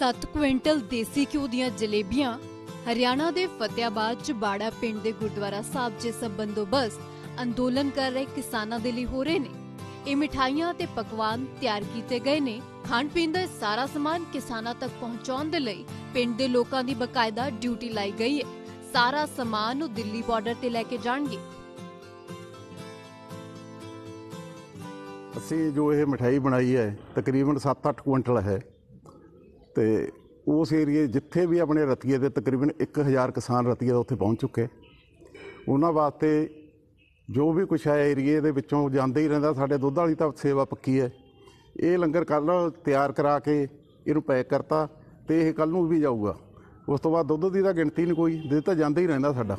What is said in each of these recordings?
7 quintal ਦੇਸੀ ਘਿਓ ਦੀਆਂ ਜਲੇਬੀਆਂ ਹਰਿਆਣਾ ਦੇ ਫਤਿਆਬਾਦ ਚ ਬਾੜਾ ਪਿੰਡ ਦੇ ਗੁਰਦੁਆਰਾ ਸਾਹਿਬ 'ਚ ਸਭ ਅੰਦੋਲਨ ਕਰ ਰਹੇ ਕਿਸਾਨਾਂ ਦੇ ਲਈ ਹੋ ਰਹੇ ਨੇ। ਇਹ ਮਿਠਾਈਆਂ ਤੇ ਪਕਵਾਨ ਤਿਆਰ ਕੀਤੇ ਗਏ ਨੇ। ਖਾਣ ਪੀਣ ਦਾ ਸਾਰਾ ਸਮਾਨ ਕਿਸਾਨਾਂ ਤੱਕ ਪਹੁੰਚਾਉਣ ਦੇ ਲਈ ਪਿੰਡ ਦੇ ਲੋਕਾਂ ਦੀ ਬਕਾਇਦਾ ਡਿਊਟੀ ਲਾਈ ਗਈ ਹੈ। ਸਾਰਾ ਸਮਾਨ ਉਹ ਦਿੱਲੀ ਬਾਰਡਰ ਤੇ ਲੈ ਕੇ ਜਾਣਗੇ। ਅਸੀਂ ਜੋ ਇਹ ਮਠਾਈ ਬਣਾਈ ਹੈ, ਤਕਰੀਬਨ 7-8 ਕੁਇੰਟਲ ਹੈ। ਤੇ ਉਸ ਏਰੀਏ ਜਿੱਥੇ ਵੀ ਆਪਣੇ ਰਤੀਏ ਦੇ ਤਕਰੀਬਨ 1000 ਕਿਸਾਨ ਰਤੀਏ ਦਾ ਉੱਥੇ ਪਹੁੰਚ ਚੁੱਕੇ। ਉਹਨਾਂ ਵਾਸਤੇ ਜੋ ਵੀ ਕੁਛ ਹੈ ਏਰੀਏ ਦੇ ਵਿੱਚੋਂ ਜਾਂਦੇ ਹੀ ਰਹਿੰਦਾ, ਸਾਡੇ ਦੁੱਧ ਵਾਲੀ ਤਾਂ ਸੇਵਾ ਪੱਕੀ ਹੈ। ਇਹ ਲੰਗਰ ਕੱਲ ਤਿਆਰ ਕਰਾ ਕੇ ਇਹਨੂੰ ਪੈਕ ਕਰਤਾ ਤੇ ਇਹ ਕੱਲ ਨੂੰ ਵੀ ਜਾਊਗਾ। ਉਸ ਤੋਂ ਬਾਅਦ ਦੁੱਧ ਦੀ ਤਾਂ ਗਿਣਤੀ ਨਹੀਂ ਕੋਈ, ਦੁੱਧ ਤਾਂ ਜਾਂਦਾ ਹੀ ਰਹਿੰਦਾ ਸਾਡਾ।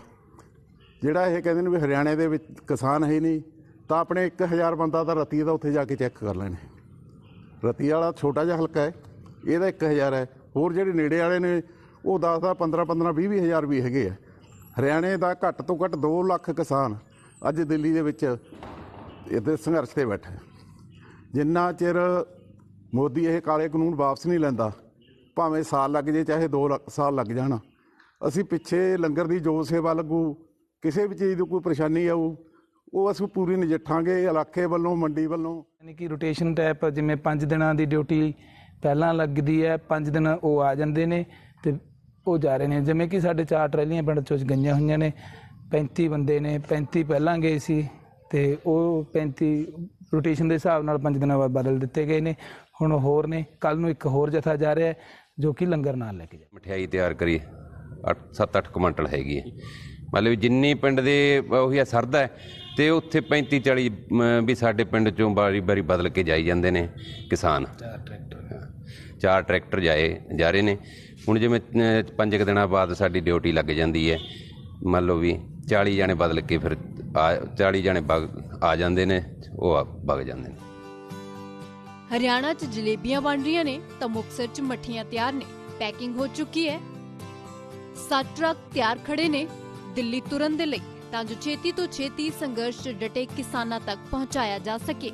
ਜਿਹੜਾ ਇਹ ਕਹਿੰਦੇ ਨੇ ਵੀ ਹਰਿਆਣੇ ਦੇ ਵਿੱਚ ਕਿਸਾਨ ਹੈ ਨਹੀਂ, ਤਾਂ ਆਪਣੇ 1000 ਬੰਦਾ ਤਾਂ ਰਤੀਏ ਦਾ ਉੱਥੇ ਜਾ ਕੇ ਚੈੱਕ ਕਰ ਲੈਣੇ। ਰਤੀਏ ਵਾਲਾ ਛੋਟਾ ਜਿਹਾ ਹਲਕਾ ਹੈ। ਇਹਦਾ 1000 ਹੈ। ਹੋਰ ਜਿਹੜੇ ਨੇੜੇ ਵਾਲੇ ਨੇ, ਉਹ 10 ਦਾ 15 15 20 ਹਜ਼ਾਰ ਵੀ ਹੈਗੇ ਆ। ਹਰਿਆਣੇ ਦਾ ਘੱਟ ਤੋਂ ਘੱਟ 2 ਲੱਖ ਕਿਸਾਨ ਅੱਜ ਦਿੱਲੀ ਦੇ ਵਿੱਚ ਇਹਦੇ ਸੰਘਰਸ਼ ਤੇ ਬੈਠੇ ਜਿੰਨਾ ਚਿਰ ਮੋਦੀ ਇਹ ਕਾਲੇ ਕਾਨੂੰਨ ਵਾਪਸ ਨਹੀਂ ਲੈਂਦਾ, ਭਾਵੇਂ ਸਾਲ ਲੱਗ ਜੇ, ਚਾਹੇ 2 ਸਾਲ ਲੱਗ ਜਾਣ, ਅਸੀਂ ਪਿੱਛੇ ਲੰਗਰ ਦੀ ਜੋ ਸੇਵਾ ਲੱਗੂ, ਕਿਸੇ ਵੀ ਚੀਜ਼ ਦੀ ਕੋਈ ਪਰੇਸ਼ਾਨੀ ਆਊ, ਉਹ ਅਸੀਂ ਪੂਰੀ ਨਜਿੱਠਾਂਗੇ, ਇਲਾਕੇ ਵੱਲੋਂ, ਮੰਡੀ ਵੱਲੋਂ। ਯਾਨੀ ਕਿ ਰੋਟੇਸ਼ਨ ਟਾਈਪ ਜਿਵੇਂ 5 ਦਿਨਾਂ ਦੀ ਡਿਊਟੀ ਪਹਿਲਾਂ ਲੱਗਦੀ ਹੈ 5 ਦਿਨ ਉਹ ਆ ਜਾਂਦੇ ਨੇ ਤੇ ਉਹ ਜਾ ਰਹੇ ਨੇ। ਜਿਵੇਂ ਕਿ ਸਾਡੇ ਚਾਰ ਟਰੈਲੀਆਂ ਪਿੰਡ ਚੋਂ ਗਈਆਂ ਹੋਈਆਂ ਨੇ। 35 ਬੰਦੇ ਨੇ 35 ਪਹਿਲਾਂ ਗਏ ਸੀ ਤੇ ਉਹ 35 ਰੋਟੇਸ਼ਨ ਦੇ ਹਿਸਾਬ ਨਾਲ 5 ਦਿਨਾਂ ਬਾਅਦ ਬਦਲ ਦਿੱਤੇ ਗਏ ਨੇ। ਹੁਣ ਹੋਰ ਨੇ ਕੱਲ ਨੂੰ ਇੱਕ ਹੋਰ ਜਥਾ ਜਾ ਰਿਹਾ ਜੋ ਕਿ ਲੰਗਰ ਨਾਲ ਲੈ ਕੇ ਜਾ ਮਠਿਆਈ ਤਿਆਰ ਕਰੀ 7-8 ਕੁਇੰਟਲ ਹੈਗੀ ਹੈ। ਮਤਲਬ ਜਿੰਨੀ ਪਿੰਡ ਦੇ ਉਹੀ ਆ ਸਰਦਾ ਤੇ ਉੱਥੇ 35 40 ਵੀ ਸਾਡੇ ਪਿੰਡ ਚੋਂ ਬਾਰੀ ਬਾਰੀ ਬਦਲ ਕੇ ਜਾਈ ਜਾਂਦੇ ਨੇ ਕਿਸਾਨ। ਚਾਰ ਟਰੈਕਟਰ। ਚਾਰ ਟਰੈਕਟਰ ਜਾਏ, ਜਾ ਰਹੇ ਨੇ। ਹੁਣ ਜਿਵੇਂ ਪੰਜ ਕੁ ਦਿਨਾਂ ਬਾਅਦ ਸਾਡੀ ਡਿਊਟੀ ਲੱਗ ਜਾਂਦੀ ਹੈ। ਮੰਨ ਲਓ ਵੀ 40 ਜਾਣੇ ਬਦਲ ਕੇ ਫਿਰ ਆ 40 ਜਾਣੇ ਆ ਜਾਂਦੇ ਨੇ, ਉਹ ਵਗ ਜਾਂਦੇ ਨੇ। ਹਰਿਆਣਾ 'ਚ ਜਲੇਬੀਆਂ ਬਣ ਰਹੀਆਂ ਨੇ, ਤਾਂ ਮੁਕਤਸਰ 'ਚ ਮੱਠੀਆਂ ਤਿਆਰ ਨੇ ਪੈਕਿੰਗ ਹੋ ਚੁੱਕੀ ਹੈ। ਸੱਤ ਟਰੱਕ ਤਿਆਰ ਖੜੇ ਨੇ, ਦਿੱਲੀ ਤੁਰਨ ਦੇ ਲਈ, ਤਾਂ ਜੋ ਛੇਤੀ ਤੋਂ ਛੇਤੀ ਸੰਘਰਸ਼ 'ਚ ਡਟੇ ਕਿਸਾਨਾਂ ਤੱਕ ਪਹੁੰਚਾਇਆ ਜਾ ਸਕੇ।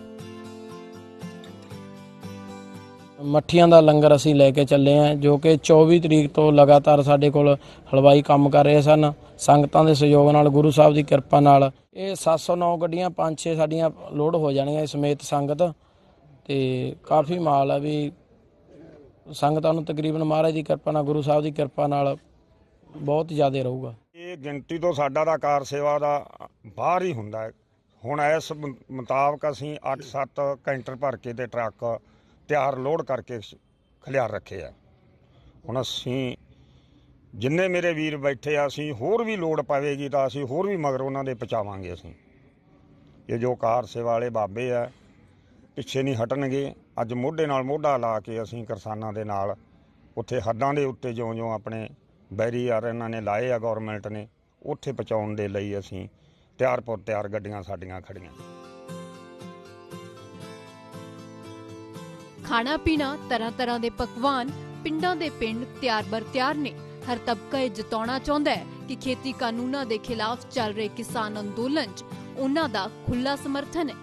ਮੱਠੀਆਂ ਦਾ ਲੰਗਰ ਅਸੀਂ ਲੈ ਕੇ ਚੱਲੇ ਹਾਂ ਜੋ ਕਿ 24 ਤਰੀਕ ਤੋਂ ਲਗਾਤਾਰ ਸਾਡੇ ਕੋਲ ਹਲਵਾਈ ਕੰਮ ਕਰ ਰਹੇ ਸਨ। ਸੰਗਤਾਂ ਦੇ ਸਹਿਯੋਗ ਨਾਲ, ਗੁਰੂ ਸਾਹਿਬ ਦੀ ਕਿਰਪਾ ਨਾਲ ਇਹ 709 ਗੱਡੀਆਂ 5-6 ਸਾਡੀਆਂ ਲੋਡ ਹੋ ਜਾਣਗੀਆਂ ਸਮੇਤ ਸੰਗਤ। ਤੇ ਕਾਫੀ ਮਾਲ ਆ ਵੀ ਸੰਗਤਾਂ ਨੂੰ ਤਕਰੀਬਨ ਮਹਾਰਾਜ ਦੀ ਕਿਰਪਾ ਨਾਲ, ਗੁਰੂ ਸਾਹਿਬ ਦੀ ਕਿਰਪਾ ਨਾਲ ਬਹੁਤ ਜ਼ਿਆਦਾ ਰਹੂਗਾ। ਇਹ ਗਿਣਤੀ ਤੋਂ ਸਾਡਾ ਦਾ ਕਾਰ ਸੇਵਾ ਦਾ ਬਾਹਰ ਹੀ ਹੁੰਦਾ ਹੈ। ਹੁਣ ਇਸ ਮੁਤਾਬਕ ਅਸੀਂ 8-7 ਕੈਂਟਰ ਭਰ ਕੇ ਤੇ ਟਰੱਕ ਤਿਆਰ ਲੋਡ ਕਰਕੇ ਸ- ਖਲਿਆਰ ਰੱਖੇ ਆ। ਹੁਣ ਅਸੀਂ ਜਿੰਨੇ ਮੇਰੇ ਵੀਰ ਬੈਠੇ ਆ, ਅਸੀਂ ਹੋਰ ਵੀ ਲੋੜ ਪਵੇਗੀ ਤਾਂ ਅਸੀਂ ਹੋਰ ਵੀ ਮਗਰ ਉਹਨਾਂ ਦੇ ਪਹੁੰਚਾਵਾਂਗੇ ਅਸੀਂ। ਇਹ ਜੋ ਕਾਰ ਸੇਵਾ ਵਾਲੇ ਬਾਬੇ ਆ, ਪਿੱਛੇ ਨਹੀਂ ਹਟਣਗੇ। ਅੱਜ ਮੋਢੇ ਨਾਲ ਮੋਢਾ ਲਾ ਕੇ ਅਸੀਂ ਕਿਸਾਨਾਂ ਦੇ ਨਾਲ ਉੱਥੇ ਹੱਦਾਂ ਦੇ ਉੱਤੇ ਜਿਉਂ-ਜਿਉਂ ਆਪਣੇ ਬੈਰੀਅਰ ਇਹਨਾਂ ਨੇ ਲਾਏ ਆ ਗਵਰਨਮੈਂਟ ਨੇ, ਉੱਥੇ ਪਹੁੰਚਾਉਣ ਦੇ ਲਈ ਅਸੀਂ ਤਿਆਰਪੁਰ ਤਿਆਰ ਗੱਡੀਆਂ ਸਾਡੀਆਂ ਖੜੀਆਂ ਖਾਣਾ ਪੀਣਾ, ਤਰ੍ਹਾਂ ਤਰ੍ਹਾਂ ਦੇ ਪਕਵਾਨ ਪਿੰਡਾਂ ਦੇ ਪਿੰਡ ਤਿਆਰ ਬਰ ਤਿਆਰ ਨੇ। ਹਰ ਤਬਕਾ ਇਹ ਜਤਾਉਣਾ ਚਾਹੁੰਦਾ ਹੈ ਕਿ ਖੇਤੀ ਕਾਨੂੰਨਾਂ ਦੇ ਖਿਲਾਫ ਚੱਲ ਰਹੇ ਕਿਸਾਨ ਅੰਦੋਲਨ 'ਚ ਉਹਨਾਂ ਦਾ ਖੁੱਲਾ ਸਮਰਥਨ ਹੈ।